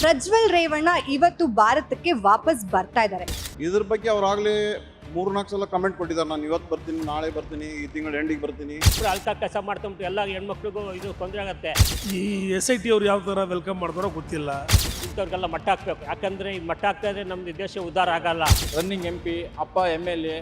ಪ್ರಜ್ವಲ್ ರೇವಣ್ಣ ಇವತ್ತು ಭಾರತಕ್ಕೆ ವಾಪಸ್ ಬರ್ತಾ ಇದ್ದಾರೆ. ಇದ್ರ ಬಗ್ಗೆ ಅವ್ರಾಗ್ಲೇ ಮೂರು ನಾಲ್ಕು ಸಲ ಕಮೆಂಟ್ ಕೊಟ್ಟಿದ್ದಾರೆ. ನಾನು ಇವತ್ತು ಬರ್ತೀನಿ ನಾಳೆ ಬರ್ತೀನಿ ಈ ತಿಂಗಳ ಎಂಡಿಗೆ ಬರ್ತೀನಿ. ಅಲ್ಸಾ ಅಳ್ತಾ ಕೆಲಸ ಮಾಡ್ಕೊಂಬಿಟ್ಟು ಎಲ್ಲ ಹೆಣ್ಮಕ್ಳಿಗೂ ಇದು ತೊಂದರೆ ಆಗುತ್ತೆ. ಈ ಎಸ್ ಐ ಟಿ ಅವ್ರು ಯಾವ ಥರ ವೆಲ್ಕಮ್ ಮಾಡ್ತಾರೋ ಗೊತ್ತಿಲ್ಲ. ಇಂಥವ್ರಿಗೆಲ್ಲ ಮಟ್ಟ ಹಾಕ್ಬೇಕು. ಯಾಕಂದ್ರೆ ಈ ಮಟ್ಟ ಹಾಕ್ತಾ ಇದ್ರೆ ನಮ್ದು ದೇಶ ಉದ್ಧಾರ ಆಗಲ್ಲ. ರನ್ನಿಂಗ್ ಎಂ ಪಿ ಅಪ್ಪ M L A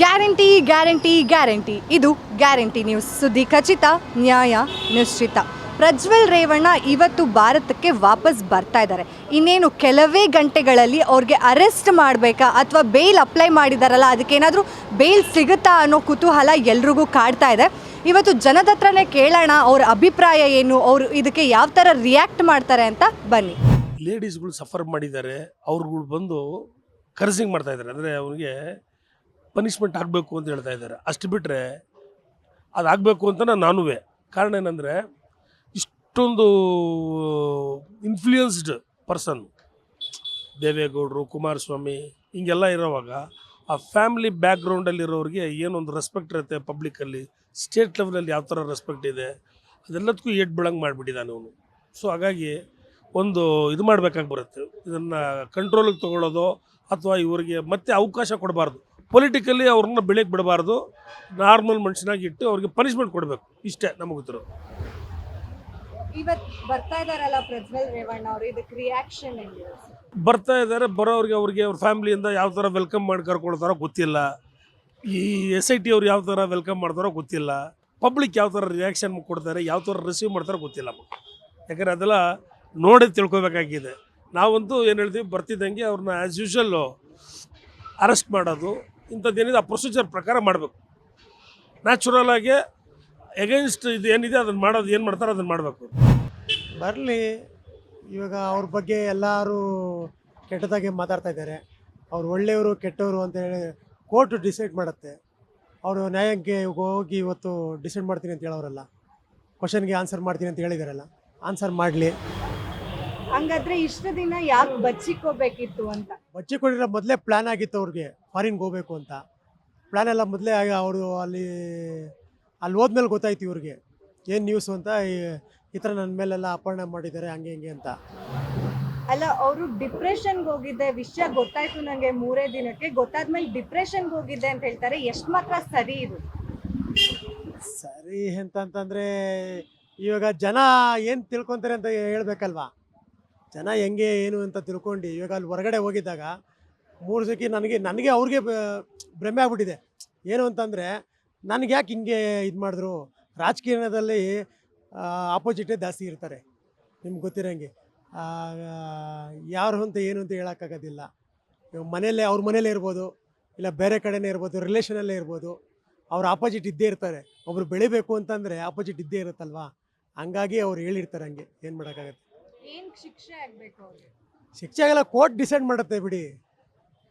guarantee guarantee guarantee. ಇದು ಗ್ಯಾರಂಟಿ ನ್ಯೂಸ್. ಸುದ್ದಿ ಖಚಿತ, ನ್ಯಾಯ ನಿಶ್ಚಿತ. ಪ್ರಜ್ವಲ್ ರೇವಣ್ಣ ಇವತ್ತು ಭಾರತಕ್ಕೆ ವಾಪಸ್ ಬರ್ತಾ ಇದ್ದಾರೆ. ಇನ್ನೇನು ಕೆಲವೇ ಗಂಟೆಗಳಲ್ಲಿ ಅವ್ರಿಗೆ ಅರೆಸ್ಟ್ ಮಾಡಬೇಕಾ ಅಥವಾ ಬೇಲ್ ಅಪ್ಲೈ ಮಾಡಿದಾರಲ್ಲ, ಅದಕ್ಕೇನಾದರೂ ಬೇಲ್ ಸಿಗುತ್ತಾ ಅನ್ನೋ ಕುತೂಹಲ ಎಲ್ರಿಗೂ ಕಾಡ್ತಾ ಇದೆ. ಇವತ್ತು ಜನದ ಹತ್ರನೇ ಕೇಳೋಣ ಅವ್ರ ಅಭಿಪ್ರಾಯ ಏನು, ಅವರು ಇದಕ್ಕೆ ಯಾವ ಥರ ರಿಯಾಕ್ಟ್ ಮಾಡ್ತಾರೆ ಅಂತ ಬನ್ನಿ. ಲೇಡೀಸ್ಗಳು ಸಫರ್ ಮಾಡಿದ್ದಾರೆ, ಅವ್ರುಗಳು ಬಂದು ಕರ್ಸಿಂಗ್ ಮಾಡ್ತಾ ಇದ್ದಾರೆ. ಅಂದರೆ ಅವ್ರಿಗೆ ಪನಿಷ್ಮೆಂಟ್ ಆಗಬೇಕು ಅಂತ ಹೇಳ್ತಾ ಇದ್ದಾರೆ. ಅಷ್ಟು ಬಿಟ್ಟರೆ ಅದಾಗಬೇಕು ಅಂತ ನಾನು ಕಾರಣ ಏನಂದರೆ ಇಷ್ಟೊಂದು ಇನ್ಫ್ಲೂಯೆನ್ಸ್ಡ್ ಪರ್ಸನ್ ದೇವೇಗೌಡರು, ಕುಮಾರಸ್ವಾಮಿ ಹಿಂಗೆಲ್ಲ ಇರೋವಾಗ ಆ ಫ್ಯಾಮಿಲಿ ಬ್ಯಾಕ್ಗ್ರೌಂಡಲ್ಲಿರೋರಿಗೆ ಏನೊಂದು ರೆಸ್ಪೆಕ್ಟ್ ಇರುತ್ತೆ ಪಬ್ಲಿಕ್ಕಲ್ಲಿ ಸ್ಟೇಟ್ ಲೆವೆಲಲ್ಲಿ ಯಾವ ಥರ ರೆಸ್ಪೆಕ್ಟ್ ಇದೆ, ಅದೆಲ್ಲದಕ್ಕೂ ಏಟ್ ಬಿಳಂಗೆ ಮಾಡಿಬಿಟ್ಟಿದ್ದಾನೆ ಅವನು. ಸೊ ಹಾಗಾಗಿ ಒಂದು ಇದು ಮಾಡಬೇಕಾಗಿ ಬರುತ್ತೆ. ಇದನ್ನು ಕಂಟ್ರೋಲಿಗೆ ತೊಗೊಳ್ಳೋದು ಅಥವಾ ಇವರಿಗೆ ಮತ್ತೆ ಅವಕಾಶ ಕೊಡಬಾರ್ದು. ಪೊಲಿಟಿಕಲಿ ಅವ್ರನ್ನ ಬೆಳಗ್ಗೆ ಬಿಡಬಾರ್ದು. ನಾರ್ಮಲ್ ಮನುಷ್ಯನಾಗಿ ಇಟ್ಟು ಅವ್ರಿಗೆ ಪನಿಷ್ಮೆಂಟ್ ಕೊಡಬೇಕು. ಇಷ್ಟೇ ನಮಗೆ ಉತ್ತರ. ಇವತ್ತು ಬರ್ತಾ ಇದಾರಲ್ಲ ಪ್ರಜ್ವಲ್ ರೇವಣ್ಣ ಅವರು ಇದಕ್ಕೆ ರಿಯಾಕ್ಷನ್ ಬರ್ತಾ ಇದ್ದಾರೆ ಬರೋರಿಗೆ ಅವ್ರಿಗೆ ಅವ್ರ ಫ್ಯಾಮಿಲಿಯಿಂದ ಯಾವ ಥರ ವೆಲ್ಕಮ್ ಮಾಡಿ ಕರ್ಕೊಳ್ತಾರೋ ಗೊತ್ತಿಲ್ಲ. ಈ ಎಸ್ ಐ ಟಿ ಅವ್ರು ಯಾವ ಥರ ವೆಲ್ಕಮ್ ಮಾಡ್ತಾರೋ ಗೊತ್ತಿಲ್ಲ. ಪಬ್ಲಿಕ್ ಯಾವ ಥರ ರಿಯಾಕ್ಷನ್ ಕೊಡ್ತಾರೆ ಯಾವ ಥರ ರಿಸೀವ್ ಮಾಡ್ತಾರೋ ಗೊತ್ತಿಲ್ಲ ಯಾಕಂದರೆ ಅದೆಲ್ಲ ನೋಡಿ ತಿಳ್ಕೊಬೇಕಾಗಿದೆ. ನಾವಂತೂ ಏನು ಹೇಳ್ತೀವಿ ಬರ್ತಿದ್ದಂಗೆ ಅವ್ರನ್ನ ಆ್ಯಸ್ ಯೂಶಲ್ಲು ಅರೆಸ್ಟ್ ಮಾಡೋದು. ಇಂಥದ್ದೇನಿದೆ ಆ ಪ್ರೊಸೀಜರ್ ಪ್ರಕಾರ ಮಾಡಬೇಕು. ನ್ಯಾಚುರಲ್ ಆಗಿ ಎಗೇನ್ಸ್ಟ್ ಇದು ಏನಿದೆ, ಅದನ್ನು ಮಾಡೋದು, ಏನು ಮಾಡ್ತಾರೆ ಅದನ್ನು ಮಾಡಬೇಕು. ಬರಲಿ, ಇವಾಗ ಅವ್ರ ಬಗ್ಗೆ ಎಲ್ಲರೂ ಕೆಟ್ಟದಾಗೆ ಮಾತಾಡ್ತಾ ಇದ್ದಾರೆ. ಅವ್ರು ಒಳ್ಳೆಯವರು, ಕೆಟ್ಟವರು ಅಂತ ಹೇಳಿ ಕೋರ್ಟ್ ಡಿಸೈಡ್ ಮಾಡುತ್ತೆ. ಅವರು ನ್ಯಾಯಕ್ಕೆ ಹೋಗಿ ಇವತ್ತು ಡಿಸೈಡ್ ಮಾಡ್ತೀನಿ ಅಂತ ಹೇಳೋರಲ್ಲ. ಕ್ವಶನ್ಗೆ ಆನ್ಸರ್ ಮಾಡ್ತೀನಿ ಅಂತ ಹೇಳಿದಾರಲ್ಲ. ಆನ್ಸರ್ ಮಾಡಲಿ. ಹಂಗಾದ್ರೆ ಇಷ್ಟು ದಿನ ಯಾಕೆ ಬಚ್ಚಿಕೋಬೇಕಿತ್ತು ಅಂತ? ಬಚ್ಚಿಕೊಂಡಿರೋ ಮೊದಲೇ ಪ್ಲ್ಯಾನ್ ಆಗಿತ್ತು ಅವ್ರಿಗೆ ಫಾರಿನ್ಗೆ ಹೋಗಬೇಕು ಅಂತ. ಪ್ಲಾನ್ ಎಲ್ಲ ಮೊದಲೇ ಆಗಿ ಅವರು ಅಲ್ಲಿ ಅಲ್ಲಿ ಹೋದ್ಮೇಲೆ ಗೊತ್ತಾಯ್ತು ಇವ್ರಿಗೆ. ಏನು ನ್ಯೂಸು ಅಂತ ಈ- ಈ ಥರ ನನ್ನ ಮೇಲೆಲ್ಲ ಅಪಹರಣ ಮಾಡಿದ್ದಾರೆ ಹಂಗೆ ಹಿಂಗೆ ಅಂತ. ಅಲ್ಲ ಅವರು ಡಿಪ್ರೆಷನ್ಗೆ ಹೋಗಿದ್ದೆ ವಿಷಯ ಗೊತ್ತಾಯ್ತು ನಂಗೆ ಮೂರೇ ದಿನಕ್ಕೆ. ಗೊತ್ತಾದ್ಮೇಲೆ ಡಿಪ್ರೆಷನ್ಗೆ ಹೋಗಿದ್ದೆ ಅಂತ ಹೇಳ್ತಾರೆ ಎಷ್ಟು ಮಾತ್ರ ಸರಿ ಇದು? ಸರಿ ಎಂತಂತಂದರೆ ಇವಾಗ ಜನ ಏನು ತಿಳ್ಕೊತಾರೆ ಅಂತ ಹೇಳ್ಬೇಕಲ್ವಾ? ಜನ ಹೆಂಗೆ, ಏನು ಅಂತ ತಿಳ್ಕೊಂಡು ಇವಾಗ ಅಲ್ಲಿ ಹೊರಗಡೆ ಹೋಗಿದ್ದಾಗ ಮೂರು ಸತಿ ನನಗೆ ನನಗೆ ಅವ್ರಿಗೆ ಭ್ರಮೆ ಆಗ್ಬಿಟ್ಟಿದೆ. ಏನು ಅಂತಂದರೆ, ನನಗೆ ಯಾಕೆ ಹಿಂಗೆ ಇದು ಮಾಡಿದ್ರು? ರಾಜಕೀಯದಲ್ಲಿ ಆಪೋಸಿಟೇ ಜಾಸ್ತಿ ಇರ್ತಾರೆ. ನಿಮ್ಗೆ ಗೊತ್ತಿರೋಂಗೆ. ಯಾರು ಅಂತ, ಏನು ಅಂತ ಹೇಳೋಕ್ಕಾಗೋದಿಲ್ಲ ಇವಾಗ ಮನೆಯಲ್ಲೇ, ಅವ್ರ ಮನೇಲೇ ಇರ್ಬೋದು, ಇಲ್ಲ ಬೇರೆ ಕಡೆನೇ ಇರ್ಬೋದು ರಿಲೇಷನಲ್ಲೇ ಇರ್ಬೋದು, ಅವ್ರ ಆಪೋಸಿಟ್ ಇದ್ದೇ ಇರ್ತಾರೆ. ಒಬ್ರು ಬೆಳಿಬೇಕು ಅಂತಂದರೆ ಆಪೋಸಿಟ್ ಇದ್ದೇ ಇರುತ್ತಲ್ವಾ? ಹಂಗಾಗಿ ಅವ್ರು ಹೇಳಿರ್ತಾರೆ ಹಂಗೆ. ಏನು ಮಾಡೋಕ್ಕಾಗತ್ತೆ? ಏನ್ ಶಿಕ್ಷೆ ಆಗಬೇಕು ಅವ್ರಿಗೆ? ಶಿಕ್ಷೆಗೆಲ್ಲ ಕೋರ್ಟ್ ಡಿಸೈಡ್ ಮಾಡುತ್ತೆ ಬಿಡಿ.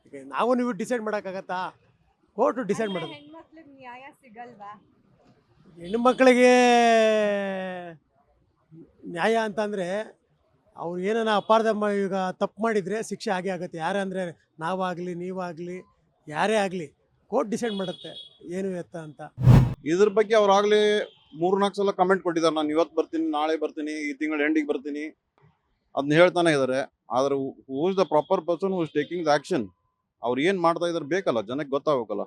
ಈಗ ನಾವು ನೀವು ಡಿಸೈಡ್ ಮಾಡೋಕ್ಕಾಗತ್ತಾ? ಕೋರ್ಟು ಡಿಸೈಡ್ ಮಾಡುತ್ತೆ. ಹೆಣ್ಮಕ್ಳಿಗೆ ನ್ಯಾಯ ಸಿಗಲ್ವಾ? ಹೆಣ್ಣು ಮಕ್ಕಳಿಗೆ ನ್ಯಾಯ ಅಂತಂದರೆ ಅವ್ರು ಏನನ್ನ ಅಪಾರ್ಧ ಮಾ- ಈಗ ತಪ್ಪು ಮಾಡಿದರೆ ಶಿಕ್ಷೆ ಆಗೇ ಆಗುತ್ತೆ. ಯಾರೇ ಅಂದರೆ ನಾವಾಗಲಿ ನೀವಾಗಲಿ ಯಾರೇ ಆಗಲಿ ಕೋರ್ಟ್ ಡಿಸೈಡ್ ಮಾಡುತ್ತೆ. ಏನು ಎತ್ತ ಅಂತ. ಇದ್ರ ಬಗ್ಗೆ ಅವ್ರಾಗಲೇ ಮೂರು ನಾಲ್ಕು ಸಲ ಕಮೆಂಟ್ ಕೊಟ್ಟಿದ್ದಾರೆ. ನಾನು ಇವತ್ತು ಬರ್ತೀನಿ ನಾಳೆ ಬರ್ತೀನಿ ಈ ತಿಂಗಳ ಎಂಡಿಗೆ ಬರ್ತೀನಿ. ಅದನ್ನ ಹೇಳ್ತಾನೆ ಇದ್ದಾರೆ ಆದ್ರೆ who is the proper person who is taking the action ಅವ್ರು ಏನು ಮಾಡ್ತಾ ಇದ್ದಾರೆ ಬೇಕಲ್ಲ ಜನಕ್ಕೆ ಗೊತ್ತಾಗಬೇಕಲ್ಲ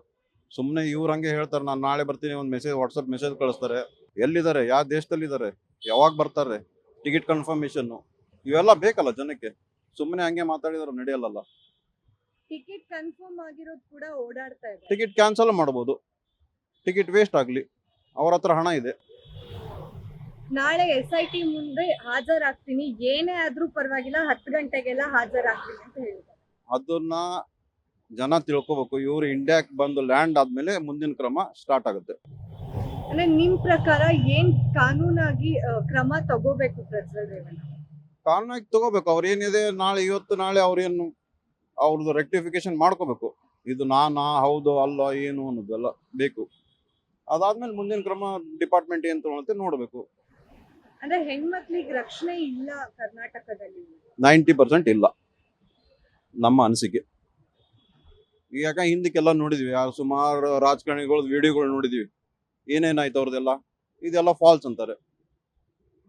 ಸುಮ್ಮನೆ ಇವ್ರು ಹಂಗೆ ಹೇಳ್ತಾರೆ ನಾನು ನಾಳೆ ಬರ್ತೀನಿ ಒಂದು ಮೆಸೇಜ್ ವಾಟ್ಸಪ್ ಮೆಸೇಜ್ ಕಳಿಸ್ತಾರೆ. ಎಲ್ಲಿದ್ದಾರೆ ಯಾವ ದೇಶದಲ್ಲಿದ್ದಾರೆ ಯಾವಾಗ ಬರ್ತಾರೆ ಟಿಕೆಟ್ ಕನ್ಫರ್ಮೇಷನ್ನು ಇವೆಲ್ಲ ಬೇಕಲ್ಲ ಜನಕ್ಕೆ. ಸುಮ್ಮನೆ ಹಂಗೆ ಮಾತಾಡಿದ್ರು ನಡೆಯಲ್ಲ ಟಿಕೆಟ್ ಕನ್ಫರ್ಮ್ ಆಗಿರೋದು ಕೂಡ ಓಡಾಡ್ತಾ ಇದೆ. ಟಿಕೆಟ್ ಕ್ಯಾನ್ಸಲ್ ಮಾಡ್ಬೋದು. ಟಿಕೆಟ್ ವೇಸ್ಟ್ ಆಗಲಿ. ಅವ್ರ ಹತ್ರ ಹಣ ಇದೆ. ನಾಳೆ ಎಸ್ ಐ ಟಿ ಮುಂದೆ ಹಾಜರಾಗ್ತೀನಿ. ಏನೇ ಆದ್ರೂ ಪರವಾಗಿಲ್ಲ ಹತ್ತು ಗಂಟೆಗೆಲ್ಲ ಹಾಜರಾಗ್ತೀನಿ ಅಂತ ಹೇಳಿದ್ದಾರೆ. ಅದನ್ನ ಜನ ತಿಳ್ಕೊಬೇಕು. ಇವರು ಇಂಡಿಯಾಕ್ ಬಂದು ಲ್ಯಾಂಡ್ ಆದ್ಮೇಲೆ ಮುಂದಿನ ಕ್ರಮ ಸ್ಟಾರ್ಟ್ ಆಗುತ್ತೆ. ಅಂದ್ರೆ ನಿಮ್ ಪ್ರಕಾರ ಏನ್ ಕಾನೂನಾಗಿ ಆ, ಕ್ರಮ ತಗೋಬೇಕು ಪ್ರಜ್ವಲ್ ರೇವಣ್ಣ? ಕಾನೂನಾಗಿ ತಗೋಬೇಕು. ಅವ್ರೇನಿದೆ ನಾಳೆ ಇವತ್ತು ನಾಳೆ ಅವ್ರೇನು ಅವ್ರದ್ದು ರೆಕ್ಟಿಫಿಕೇಶನ್ ಮಾಡ್ಕೋಬೇಕು. ಇದು ನಾನಾ ಹೌದು ಅಲ್ಲ ಏನು ಅನ್ನೋದೆಲ್ಲ ಬೇಕು. ಅದಾದ್ಮೇಲೆ ಮುಂದಿನ ಕ್ರಮ ಡಿಪಾರ್ಟ್ಮೆಂಟ್ ಏನ್ ತಗೊಳುತ್ತೆ ನೋಡಬೇಕು. ಅಂದ್ರೆ ಹೆಣ್ಮಕ್ಳಿಗೆ ರಕ್ಷಣೆ ಇಲ್ಲ ಕರ್ನಾಟಕದಲ್ಲಿ. ನೈಂಟಿ ಪರ್ಸೆಂಟ್ ಇಲ್ಲ. ನಮ್ಮ ಅನಿಸಿಕೆ. ಈಗ ಹಿಂದಕ್ಕೆಲ್ಲ ನೋಡಿದ್ವಿ ಸುಮಾರು ರಾಜಕಾರಣಿಗಳ ವಿಡಿಯೋಗಳು ನೋಡಿದ್ವಿ. ಏನೇನಾಯ್ತು ಅವ್ರದ್ದೆಲ್ಲ ಇದೆಲ್ಲ ಫಾಲ್ಸ್ ಅಂತಾರೆ.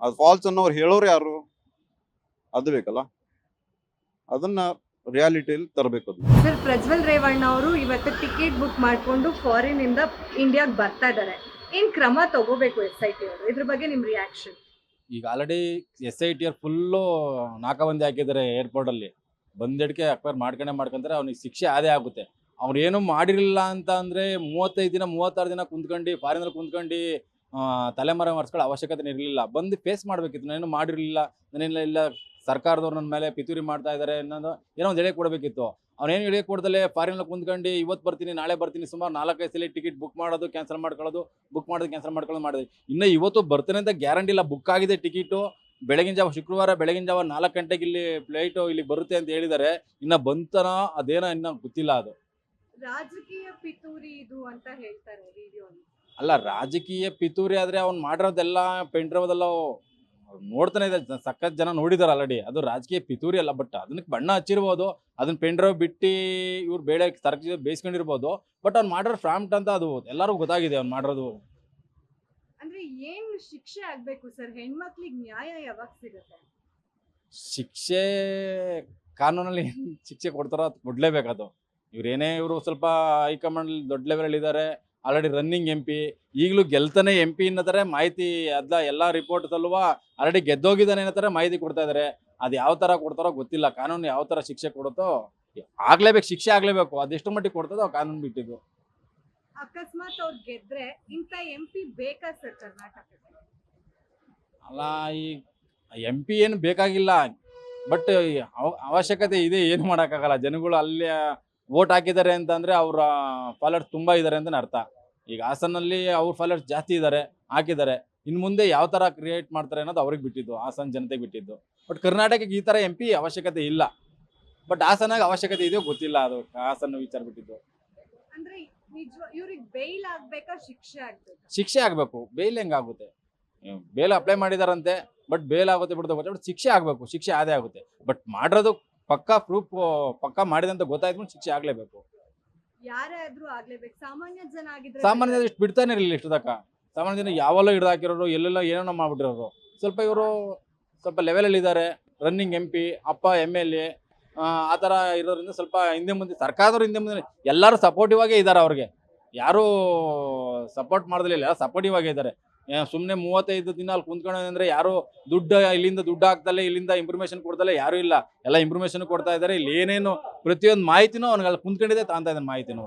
ಅದು ಫಾಲ್ಸ್ ಅನ್ನೋರು ಹೇಳೋರು ಯಾರು? ಅದು ಬೇಕಲ್ಲ. ಅದನ್ನ ರಿಯಾಲಿಟಿಯಲ್ಲಿ ತರಬೇಕು ಅದು. ಸರ್ ಪ್ರಜ್ವಲ್ ರೇವಣ್ಣ ಅವರು ಇವತ್ತು ಟಿಕೆಟ್ ಬುಕ್ ಮಾಡಿಕೊಂಡು ಫಾರಿನ್ ಇಂದ ಇಂಡಿಯಾಗೆ ಬರ್ತಾ ಇದ್ದಾರೆ ಏನ್ ಕ್ರಮ ತಗೋಬೇಕು ಎಸ್ ಐ ಟಿ ಅವರು? ಇದ್ರ ಬಗ್ಗೆ ನಿಮ್ ರಿಯಾಕ್ಷನ್ ಈಗ already S I T R full ನಾಕಾಬಂದಿ ಹಾಕಿದ್ದಾರೆ ಏರ್ಪೋರ್ಟಲ್ಲಿ ಬಂದಿಡ್ಕೆ ಅಕ್ವೈರ್ ಮಾಡ್ಕೊಂಡೆ ಮಾಡ್ಕೊಂತಾರೆ ಅವ್ನಿಗೆ ಶಿಕ್ಷೆ ಅದೇ ಆಗುತ್ತೆ. ಅವ್ರು ಏನು ಮಾಡಿರಲಿಲ್ಲ ಅಂತ ಅಂದರೆ ಮೂವತ್ತೈದು ದಿನ, ಮೂವತ್ತಾರು ದಿನ ಕುಂತ್ಕೊಂಡು ಫಾರಿನಲ್ಲಿ ಕುಂತ್ಕೊಂಡು ತಲೆಮರ ಮಾಡಿಸ್ಕೊಳ್ಳೋ ಅವಶ್ಯಕತೆ ಇರಲಿಲ್ಲ. ಬಂದು ಫೇಸ್ ಮಾಡಬೇಕಿತ್ತು. ನಾನೇನು ಮಾಡಿರಲಿಲ್ಲ. ನಾನಿಲ್ಲ ಇಲ್ಲ, ಸರ್ಕಾರದವ್ರು ನನ್ನ ಮೇಲೆ ಪಿತೂರಿ ಮಾಡ್ತಾ ಇದ್ದಾರೆ ಅನ್ನೋದು ಏನೋ ಒಂದು ಎಳೆ ಕೊಡಬೇಕಿತ್ತು. ಅವ್ನೇನು ಹೇಳಿ ಕೊಡ್ದಲೆ ಫಾರಿನಲ್ಲಿ ಕುಂದ್ಕೊಂಡು ಇವತ್ತು ಬರ್ತೀನಿ ನಾಳೆ ಬರ್ತೀನಿ ಸುಮಾರು ನಾಲ್ಕೈದು ಸಲ ಟಿಕೆಟ್ ಬುಕ್ ಮಾಡೋದು ಕ್ಯಾನ್ಸಲ್ ಮಾಡ್ಕೊಳ್ಳೋದು ಬುಕ್ ಮಾಡೋದು ಕ್ಯಾನ್ಸಲ್ ಮಾಡ್ಕೊಳ್ಳೋದು ಮಾಡಿದೆ. ಇನ್ನು ಇವತ್ತು ಬರ್ತಾನೆ ಅಂತ ಗ್ಯಾರಂಟಿ ಇಲ್ಲ ಬುಕ್ ಆಗಿದೆ ಟಿಕೆಟು ಬೆಳಗಿನ ಜಾವ ಶುಕ್ರವಾರ ಬೆಳಗಿನ ಜಾವ ನಾಲ್ಕು ಗಂಟೆಗೆ ಇಲ್ಲಿ ಫ್ಲೈಟು ಇಲ್ಲಿ ಬರುತ್ತೆ ಅಂತ ಹೇಳಿದ್ದಾರೆ ಇನ್ನು ಬಂತನ ಅದೇನೋ ಇನ್ನೂ ಗೊತ್ತಿಲ್ಲ ಅದು. ರಾಜಕೀಯ ಪಿತೂರಿ ಇದು ಅಂತ ಹೇಳ್ತಾರೆ ಅಲ್ಲ. ರಾಜಕೀಯ ಪಿತೂರಿ ಆದರೆ ಅವ್ನು ಮಾಡಿರೋದೆಲ್ಲ ಪೆಂಡ್ರವದೆಲ್ಲ ನೋಡ್ತಾನೆ ಇದೆ ಸಖತ್ ಜನ ನೋಡಿದಾರೆ ಆಲ್ರೆಡಿ ಅದು ರಾಜಕೀಯ ಪಿತೂರಿ ಅಲ್ಲ ಬಟ್ ಅದನ್ನ ಬಣ್ಣ ಹಚ್ಚಿರ್ಬೋದು ಅದನ್ನ ಪೆಂಡ್ರೋ ಬಿಟ್ಟು ಇವ್ರು ಬೇಳೆ ತರಕ ಬೇಯಿಸ್ಕೊಂಡಿರ್ಬೋದು ಬಟ್ ಅವ್ನು ಮಾಡಿರೋ ಫ್ರಾಮ್ಟ್ ಅಂತ ಅದು ಎಲ್ಲರಿಗೂ ಗೊತ್ತಾಗಿದೆ ಅವ್ನು ಮಾಡಿರೋದು. ಅಂದ್ರೆ ಏನು ಶಿಕ್ಷೆ ಆಗ್ಬೇಕು ಸರ್ ಹೆಣ್ಮಕ್ಳಿಗೆ ನ್ಯಾಯ ಯಾವಾಗ ಸಿಗುತ್ತೆ? ಶಿಕ್ಷೆ ಕಾನೂನಲ್ಲಿ ಏನ್ ಶಿಕ್ಷೆ ಕೊಡ್ತಾರೋ ಅದು ಕೊಡ್ಲೇಬೇಕದು. ಇವ್ರೇನೇ ಇವರು ಸ್ವಲ್ಪ ಹೈಕಮಾಂಡ್ ದೊಡ್ಡ ಲೆವೆಲ್ ಇದ್ದಾರೆ ಆಲ್ರೆಡಿ ರನ್ನಿಂಗ್ ಎಂ ಪಿ ಈಗಲೂ ಗೆಲ್ತಾನೆ ಎಂ ಪಿ ಅನ್ನತಾರೆ ಮಾಹಿತಿ ಅದ ಎಲ್ಲ ರಿಪೋರ್ಟ್ ಅಲ್ವ ಆಲ್ರೆಡಿ ಗೆದ್ದೋಗಿದ್ದಾನೆ ಅನ್ನತಾರೆ ಮಾಹಿತಿ ಕೊಡ್ತಾ ಇದಾರೆ. ಅದು ಯಾವ ಥರ ಕೊಡ್ತಾರೋ ಗೊತ್ತಿಲ್ಲ. ಕಾನೂನು ಯಾವ ಥರ ಶಿಕ್ಷೆ ಕೊಡುತ್ತೋ ಆಗ್ಲೇಬೇಕು ಶಿಕ್ಷೆ ಆಗ್ಲೇಬೇಕು. ಅದೆಷ್ಟು ಮಟ್ಟಿಗೆ ಕೊಡ್ತದೋ ಕಾನೂನು ಬಿಟ್ಟಿದ್ದು. ಅಕಸ್ಮಾತ್ ಅವ್ರು ಗೆದ್ರೆ ಇಂಥ ಎಂ ಪಿ ಬೇಕಾ ಸರ್ ಕರ್ನಾಟಕಕ್ಕೆ? ಅಲ್ಲ ಈ ಎಂ ಪಿ ಏನು ಬೇಕಾಗಿಲ್ಲ. ಬಟ್ ಅವಶ್ಯಕತೆ ಇದೆ. ಏನು ಮಾಡೋಕ್ಕಾಗಲ್ಲ. ಜನಗಳು ಅಲ್ಲಿ ವೋಟ್ ಹಾಕಿದ್ದಾರೆ ಅಂತಂದ್ರೆ ಅವರ ಫಾಲೋರ್ಸ್ ತುಂಬ ಇದ್ದಾರೆ ಅಂತಲೇ ಅರ್ಥ. ಈಗ ಹಾಸನಲ್ಲಿ ಅವ್ರ ಫಾಲೋರ್ಸ್ ಜಾಸ್ತಿ ಇದ್ದಾರೆ ಹಾಕಿದ್ದಾರೆ. ಇನ್ನು ಮುಂದೆ ಯಾವ ಥರ ಕ್ರಿಯೇಟ್ ಮಾಡ್ತಾರೆ ಅನ್ನೋದು ಅವ್ರಿಗೆ ಬಿಟ್ಟಿದ್ದು ಹಾಸನ ಜನತೆಗೆ ಬಿಟ್ಟಿದ್ದು. ಬಟ್ ಕರ್ನಾಟಕಕ್ಕೆ ಈ ಥರ ಎಂ ಪಿ ಅವಶ್ಯಕತೆ ಇಲ್ಲ. ಬಟ್ ಹಾಸನಾಗ ಅವಶ್ಯಕತೆ ಇದೆಯೋ ಗೊತ್ತಿಲ್ಲ ಅದು ಹಾಸನ ವಿಚಾರ ಬಿಟ್ಟಿದ್ದು. ಶಿಕ್ಷೆ ಆಗ್ಬೇಕಾ? ಶಿಕ್ಷೆ ಆಗಬೇಕು ಬೇಲ್ ಹೆಂಗಾಗುತ್ತೆ ಬೇಲ್ ಅಪ್ಲೈ ಮಾಡಿದಾರಂತೆ ಬಟ್ ಬೇಲ್ ಆಗುತ್ತೆ ಬಿಡ್ತಾ ಗೊತ್ತೆ ಬಟ್ ಶಿಕ್ಷೆ ಆಗಬೇಕು ಶಿಕ್ಷೆ ಆದೇ ಆಗುತ್ತೆ. ಬಟ್ ಮಾಡಿರೋದು ಪಕ್ಕಾ ಪ್ರೂಫ್ ಪಕ್ಕಾ ಅಂತ ಗೊತ್ತಾಯ್ತು ಶಿಕ್ಷೆ ಆಗಲೇಬೇಕು. ಯಾರೇ ಆದ್ರೂ ಆಗ್ಲೇಬೇಕು. ಸಾಮಾನ್ಯ ಜನ ಆಗಿದ್ರೆ ಸಾಮಾನ್ಯ ಜನ ಇಷ್ಟು ಬಿಡ್ತಾನೆ ಇರಲಿಲ್ಲ ಇಷ್ಟು ತಕ್ಕ ಸಾಮಾನ್ಯ ಜನ ಯಾವೆಲ್ಲ ಹಿಡ್ದು ಹಾಕಿರೋರು ಎಲ್ಲೆಲ್ಲ ಏನೇನೋ ಮಾಡ್ಬಿಟ್ಟಿರೋರು. ಸ್ವಲ್ಪ ಇವರು ಸ್ವಲ್ಪ ಲೆವೆಲಲ್ಲಿ ಇದ್ದಾರೆ. ರನ್ನಿಂಗ್ ಎಂ ಪಿ ಅಪ್ಪ ಎಂ ಎಲ್ ಎ ಆ ಥರ ಇರೋದ್ರಿಂದ ಸ್ವಲ್ಪ ಹಿಂದೆ ಮುಂದೆ ಸರ್ಕಾರದವ್ರು ಹಿಂದೆ ಮುಂದೆ ಎಲ್ಲರೂ ಸಪೋರ್ಟಿವ್ ಆಗೇ ಇದ್ದಾರೆ ಅವ್ರಿಗೆ. ಯಾರೂ ಸಪೋರ್ಟ್ ಮಾಡೋದಿಲ್ಲ ಸಪೋರ್ಟಿವ್ ಆಗೇ ಇದ್ದಾರೆ. ಸುಮ್ಮನೆ ಮೂವತ್ತೈದು ದಿನ ಅಲ್ಲಿ ಕುಂತ್ಕೊಂಡು ಅಂದ್ರೆ ಯಾರು ದುಡ್ಡು ಇಲ್ಲಿಂದ ದುಡ್ಡು ಹಾಕ್ದಲ್ಲೇ ಇಲ್ಲಿಂದ ಇನ್ಫಾರ್ಮೇಶನ್ ಕೊಡ್ದಲ್ಲೇ ಯಾರು ಇಲ್ಲ. ಎಲ್ಲ ಇನ್ಫಾರ್ಮೇಶನ್ ಕೊಡ್ತಾ ಇದ್ದಾರೆ. ಇಲ್ಲಿ ಏನೇನು ಪ್ರತಿಯೊಂದು ಮಾಹಿತಿನೂ ಅವ್ನಿಗೆ ಅಲ್ಲಿ ಕುಂತ್ಕೊಂಡಿದೆ ತಾಂತ ಇದ್ದಾನೆ ಮಾಹಿತಿನೂ.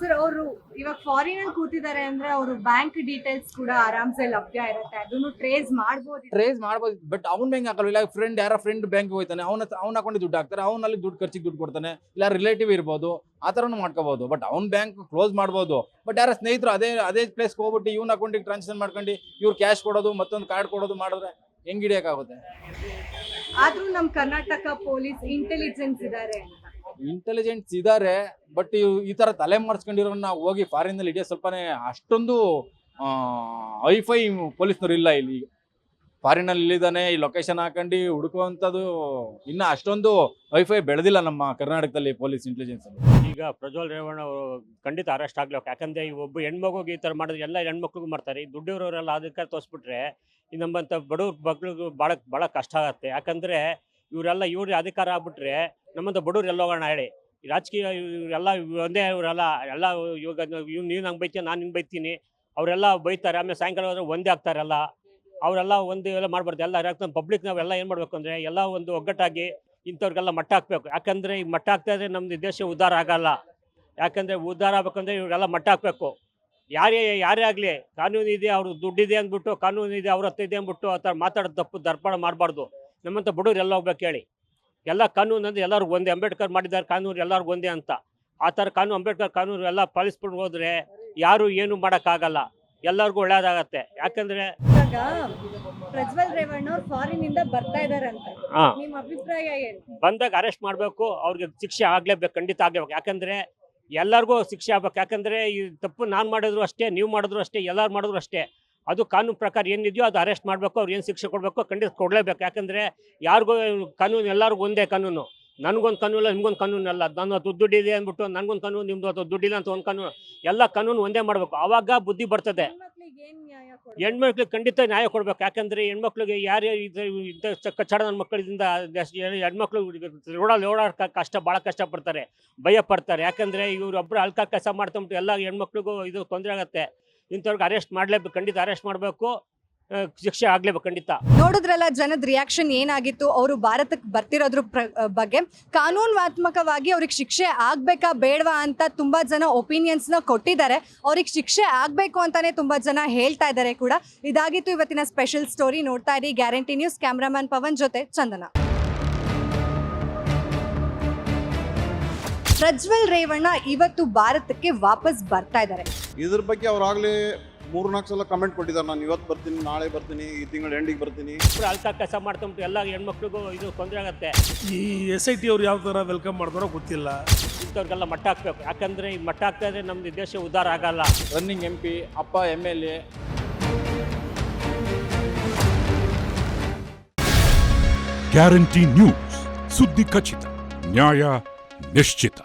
ಸರ್ ಅವರು ಇವಾಗ ಫಾರಿನ್ ಅಲ್ಲಿ ಕೂತಿದ್ದಾರೆ ಅಂದ್ರೆ ಅವರು ಬ್ಯಾಂಕ್ ಡೀಟೇಲ್ಸ್ ಕೂಡ ಆರಾಮ್ಸೆ ಲಭ್ಯ ಇರುತ್ತೆ. ಅದನ್ನು ಟ್ರೇಸ್ ಮಾಡ್ಬೋದು ಟ್ರೇಸ್ ಮಾಡ್ಬೋದು. ಬಟ್ ಅವ್ನ ಹೆಂಗೆ ಹಾಕಲ್ಲ ಇಲ್ಲ ಫ್ರೆಂಡ್ ಯಾರ ಫ್ರೆಂಡ್ ಬ್ಯಾಂಕ್ ಹೋಗ್ತಾನೆ ಅವನ ಅವ್ನ ಹಾಕೊಂಡು ದುಡ್ಡು ಹಾಕ್ತಾರೆ ಅವ್ನಲ್ಲಿ ದುಡ್ಡು ಖರ್ಚಿಗೆ ದುಡ್ಡು ಕೊಡ್ತಾನೆ ಇಲ್ಲ ರಿಲೇಟಿವ್ ಇರ್ಬೋದು. ಆ ಥರನೂ ಮಾಡ್ಕೋಬೋದು. ಬಟ್ ಅವ್ನ ಬ್ಯಾಂಕ್ ಕ್ಲೋಸ್ ಮಾಡ್ಬೋದು. ಬಟ್ ಯಾರ ಸ್ನೇಹಿತರು ಅದೇ ಅದೇ ಪ್ಲೇಸ್ಗೆ ಹೋಗ್ಬಿಟ್ಟು ಇವ್ನ ಅಕೌಂಟಿಗೆ ಟ್ರಾನ್ಸಾಕ್ಷನ್ ಮಾಡ್ಕೊಂಡು ಇವ್ರು ಕ್ಯಾಶ್ ಕೊಡೋದು ಮತ್ತೊಂದು ಕಾರ್ಡ್ ಕೊಡೋದು ಮಾಡಿದ್ರೆ ಹೆಂಗ್ ಹಿಡಿಯೋಕ್ಕಾಗುತ್ತೆ? ಆದ್ರೂ ನಮ್ಮ ಕರ್ನಾಟಕ ಪೊಲೀಸ್ ಇಂಟೆಲಿಜೆನ್ಸ್ ಇದ್ದಾರೆ ಇಂಟೆಲಿಜೆನ್ಸ್ ಇದ್ದಾರೆ ಬಟ್ ಈ ಥರ ತಲೆ ಮರೆಸ್ಕೊಂಡಿರೋನ್ನ ಹೋಗಿ ಫಾರಿನಲ್ಲಿ ಇಡೀ ಸ್ವಲ್ಪನೇ ಅಷ್ಟೊಂದು ಐಫೈ ಪೊಲೀಸ್ನವ್ರು ಇಲ್ಲ ಇಲ್ಲಿ. ಫಾರಿನಲ್ಲಿ ಇಲ್ಲಿದ್ದಾನೆ ಈ ಲೊಕೇಶನ್ ಹಾಕೊಂಡು ಹುಡುಕುವಂಥದ್ದು ಇನ್ನೂ ಅಷ್ಟೊಂದು ವೈಫೈ ಬೆಳೆದಿಲ್ಲ ನಮ್ಮ ಕರ್ನಾಟಕದಲ್ಲಿ ಪೊಲೀಸ್ ಇಂಟೆಲಿಜೆನ್ಸ್ ಈಗ ಪ್ರಜ್ವಲ್ ರೇವಣ್ಣ ಖಂಡಿತ ಅರೆಸ್ಟ್ ಆಗ್ಬೇಕು ಯಾಕಂದ್ರೆ ಈ ಒಬ್ಬ ಹೆಣ್ಮಗುಗೆ ಈ ಥರ ಮಾಡಿದ್ರೆ ಎಲ್ಲ ಹೆಣ್ಮಕ್ಳಿಗೂ ಮಾಡ್ತಾರೆ. ಈ ದುಡ್ಡಿರೋರೆಲ್ಲ ಅದಕ್ಕೆ ತೋರಿಸ್ಬಿಟ್ರೆ ಈ ನಮ್ಮಂಥ ಬಡವ್ರ ಮಕ್ಳಿಗೂ ಭಾಳ ಭಾಳ ಕಷ್ಟ ಆಗುತ್ತೆ. ಯಾಕಂದ್ರೆ ಇವರೆಲ್ಲ ಇವ್ರಿಗೆ ಅಧಿಕಾರ ಆಗ್ಬಿಟ್ರೆ ನಮ್ಮಂಥ ಬಡವ್ರು ಎಲ್ಲ ಹೋಗೋಣ ಹೇಳಿ? ರಾಜಕೀಯ ಇವರೆಲ್ಲ ಒಂದೇ ಇವರೆಲ್ಲ ಎಲ್ಲ ಇವಾಗ ಇವ್ ನೀನು ನಂಗೆ ಬೈತೀನಿ ನಾನು ನಿಂಗೆ ಬೈತೀನಿ. ಅವರೆಲ್ಲ ಬೈತಾರೆ, ಆಮೇಲೆ ಸಾಯಂಕಾಲ ಹೋದ್ರೆ ಒಂದೇ ಆಗ್ತಾರೆಲ್ಲ. ಅವರೆಲ್ಲ ಒಂದು ಎಲ್ಲ ಮಾಡಬಾರ್ದು. ಎಲ್ಲ ಯಾಕಂದ್ರೆ ಪಬ್ಲಿಕ್ ನಾವೆಲ್ಲ ಏನು ಮಾಡಬೇಕು ಅಂದರೆ ಎಲ್ಲ ಒಂದು ಒಗ್ಗಟ್ಟಾಗಿ ಇಂಥವ್ರಿಗೆಲ್ಲ ಮಟ್ಟ ಹಾಕ್ಬೇಕು. ಯಾಕಂದರೆ ಈಗ ಮಟ್ಟ ಹಾಕ್ತಾ ಇದ್ರೆ ನಮ್ಮದು ದೇಶ ಉದ್ಧಾರ ಆಗಲ್ಲ. ಯಾಕಂದರೆ ಉದ್ಧಾರ ಆಗ್ಬೇಕಂದ್ರೆ ಇವರೆಲ್ಲ ಮಟ್ಟ ಹಾಕಬೇಕು. ಯಾರೇ ಯಾರೇ ಆಗಲಿ, ಕಾನೂನು ಇದೆ, ಅವ್ರ ದುಡ್ಡಿದೆ ಅಂದ್ಬಿಟ್ಟು, ಕಾನೂನು ಇದೆ, ಅವ್ರ ಹತ್ರ ಇದೆ ಅಂದ್ಬಿಟ್ಟು ಆ ಥರ ಮಾತಾಡೋದು ತಪ್ಪು, ದರ್ಪಣ ಮಾಡಬಾರ್ದು. ನಮ್ಮಂಥ ಬಡವ್ರು ಎಲ್ಲ ಹೋಗ್ಬೇಕು ಹೇಳಿ. ಎಲ್ಲ ಕಾನೂನು ಅಂದರೆ ಎಲ್ಲರೂ ಒಂದೇ. ಅಂಬೇಡ್ಕರ್ ಮಾಡಿದ್ದಾರೆ ಕಾನೂನು ಎಲ್ಲರಿಗೂ ಒಂದೇ ಅಂತ. ಆ ಥರ ಕಾನೂನು ಅಂಬೇಡ್ಕರ್ ಕಾನೂನು ಎಲ್ಲ ಪಾಲಿಸ್ಕೊಂಡು ಹೋದರೆ ಯಾರು ಏನು ಮಾಡೋಕ್ಕಾಗಲ್ಲ. ಎಲ್ಲರಿಗೂ ಒಳ್ಳೇದಾಗತ್ತೆ. ಯಾಕಂದ್ರೆ ಇವಾಗ ಪ್ರಜ್ವಲ್ ರೇವಣ್ಣ ಅವ್ರು ಫಾರಿನ್ ಇಂದ ಬರ್ತಾ ಇದಾರಂತೆ. ಹಾಂ. ನಿಮ್ ಅಭಿಪ್ರಾಯ ಏನು? ಬಂದಾಗ ಅರೆಸ್ಟ್ ಮಾಡಬೇಕು ಅವ್ರಿಗೆ ಶಿಕ್ಷೆ ಆಗ್ಲೇಬೇಕು ಖಂಡಿತ ಆಗ್ಲೇಬೇಕು. ಯಾಕಂದ್ರೆ ಎಲ್ಲರಿಗೂ ಶಿಕ್ಷೆ ಆಗ್ಬೇಕು. ಯಾಕಂದ್ರೆ ಈ ತಪ್ಪು ನಾನು ಮಾಡಿದ್ರು ಅಷ್ಟೇ ನೀವು ಮಾಡಿದ್ರು ಅಷ್ಟೇ ಎಲ್ಲರೂ ಮಾಡಿದ್ರು ಅಷ್ಟೇ. ಅದು ಕಾನೂನು ಪ್ರಕಾರ ಏನಿದೆಯೋ ಅದು ಅರೆಸ್ಟ್ ಮಾಡಬೇಕು ಅವ್ರು ಏನು ಶಿಕ್ಷೆ ಕೊಡಬೇಕು ಖಂಡಿತ ಕೊಡಲೇಬೇಕು. ಯಾಕಂದ್ರೆ ಯಾರಿಗೂ ಕಾನೂನು ಎಲ್ಲರಿಗೂ ಒಂದೇ ಕಾನೂನು. ನನಗೊಂದು ಕಾನೂನು ನಿಮ್ಗೊಂದು ಕಾನೂನು ನಾನು ನನ್ನ ಹತ್ರ ದುಡ್ಡಿದೆ ಅಂದ್ಬಿಟ್ಟು ನನಗೊಂದು ಕಾನೂನು ನಿಮ್ದು ಅದು ದುಡ್ಡಿಲ್ಲ ಅಂತ ಒಂದು ಕಾನೂನು ಎಲ್ಲ ಕಾನೂನು ಒಂದೇ ಮಾಡಬೇಕು. ಆವಾಗ ಬುದ್ಧಿ ಬರ್ತದೆ. ಹೆಣ್ಮಕ್ಳಿಗೆ ಖಂಡಿತ ನ್ಯಾಯ ಕೊಡ್ಬೇಕು. ಯಾಕಂದ್ರೆ ಹೆಣ್ಮಕ್ಳಿಗೆ ಯಾರು ಇಂಥ ಕಚ್ಚಡ ನನ್ನ ಮಕ್ಕಳಿಂದ ಹೆಣ್ಮಕ್ಳು ರೋಡಲ್ಲಿ ಓಡಾಡ ಕಷ್ಟ ಭಾಳ ಕಷ್ಟಪಡ್ತಾರೆ ಭಯ ಪಡ್ತಾರೆ. ಯಾಕಂದ್ರೆ ಒಬ್ರು ಅಲ್ಕ ಕೆಲಸ ಮಾಡ್ಕೊಂಬಿಟ್ಟು ಎಲ್ಲ ಹೆಣ್ಮಕ್ಳಿಗೂ ಇದು ತೊಂದರೆ ಆಗುತ್ತೆ. ಇಂಥವ್ರಿಗೆ ಅರೆಸ್ಟ್ ಮಾಡಲೇಬೇಕು. ಖಂಡಿತ ಅರೆಸ್ಟ್ ಮಾಡಬೇಕು. ಶಿಕ್ಷೆ ಆಗ್ಲೇಬೇಕು ಖಂಡಿತ. ನೋಡಿದ್ರಲ್ಲ ಜನದ ರಿಯಾಕ್ಷನ್ ಏನಾಗಿತ್ತು? ಅವರು ಭಾರತಕ್ಕೆ ಬರ್ತಿರೋದ್ರ ಬಗ್ಗೆ. ಕಾನೂನಾತ್ಮಕವಾಗಿ ಅವ್ರಿಗೆ ಶಿಕ್ಷೆ ಆಗ್ಬೇಕಾ ಬೇಡವಾ ಅಂತ ತುಂಬಾ ಜನ ಒಪಿನಿಯನ್ಸ್ನ ಕೊಟ್ಟಿದ್ದಾರೆ. ಅವ್ರಿಗೆ ಶಿಕ್ಷೆ ಆಗ್ಬೇಕು ಅಂತಾನೆ ತುಂಬಾ ಜನ ಹೇಳ್ತಾ ಇದ್ದಾರೆ ಕೂಡ. ಇದಾಗಿತ್ತು ಇವತ್ತಿನ ಸ್ಪೆಷಲ್ ಸ್ಟೋರಿ ನೋಡ್ತಾ ಇರಿ. ಗ್ಯಾರಂಟಿ ನ್ಯೂಸ್ ಕ್ಯಾಮ್ರಾಮನ್ ಪವನ್ ಜೊತೆ ಚಂದನ. ಪ್ರಜ್ವಲ್ ರೇವಣ್ಣ ಇವತ್ತು ಭಾರತಕ್ಕೆ ವಾಪಸ್ ಬರ್ತಾ ಇದ್ದಾರೆ. ಇದ್ರ ಬಗ್ಗೆ ಅವ್ರು ಆಗ್ಲೇ ಮೂರ್ನಾಲ್ಕು ಸಲ ಕಮೆಂಟ್ ಕೊಟ್ಟಿದ್ದಾರೆ. ನಾನು ಇವತ್ತು ಬರ್ತೀನಿ ನಾಳೆ ಬರ್ತೀನಿ ಈ ತಿಂಗಳು ಎಂಡಿಗೆ ಬರ್ತೀನಿ. ಅಲ್ಸ ಕಸ ಕೆಲಸ ಮಾಡ್ಕೊಂಬಿಟ್ಟು ಎಲ್ಲ ಹೆಣ್ಮಕ್ಳಿಗೂ ಇದು ತೊಂದರೆ ಆಗುತ್ತೆ. ಈ ಎಸ್ ಐ ಟಿ ಅವ್ರು ಯಾವ ಥರ ವೆಲ್ಕಮ್ ಮಾಡಿದ್ರೋ ಗೊತ್ತಿಲ್ಲ. ಇಂಥವ್ರಿಗೆಲ್ಲ ಮಟ್ಟ ಹಾಕ್ಬೇಕು. ಯಾಕಂದ್ರೆ ಈ ಮಟ್ಟ ಹಾಕ್ತಾ ಇದ್ರೆ ನಮ್ದು ದೇಶ ಉದ್ಧಾರ ಆಗಲ್ಲ. ರನ್ನಿಂಗ್ ಎಂ ಪಿ ಅಪ್ಪ M L A guarantee news ಸುದ್ದಿ ಖಚಿತ ನ್ಯಾಯ ನಿಶ್ಚಿತ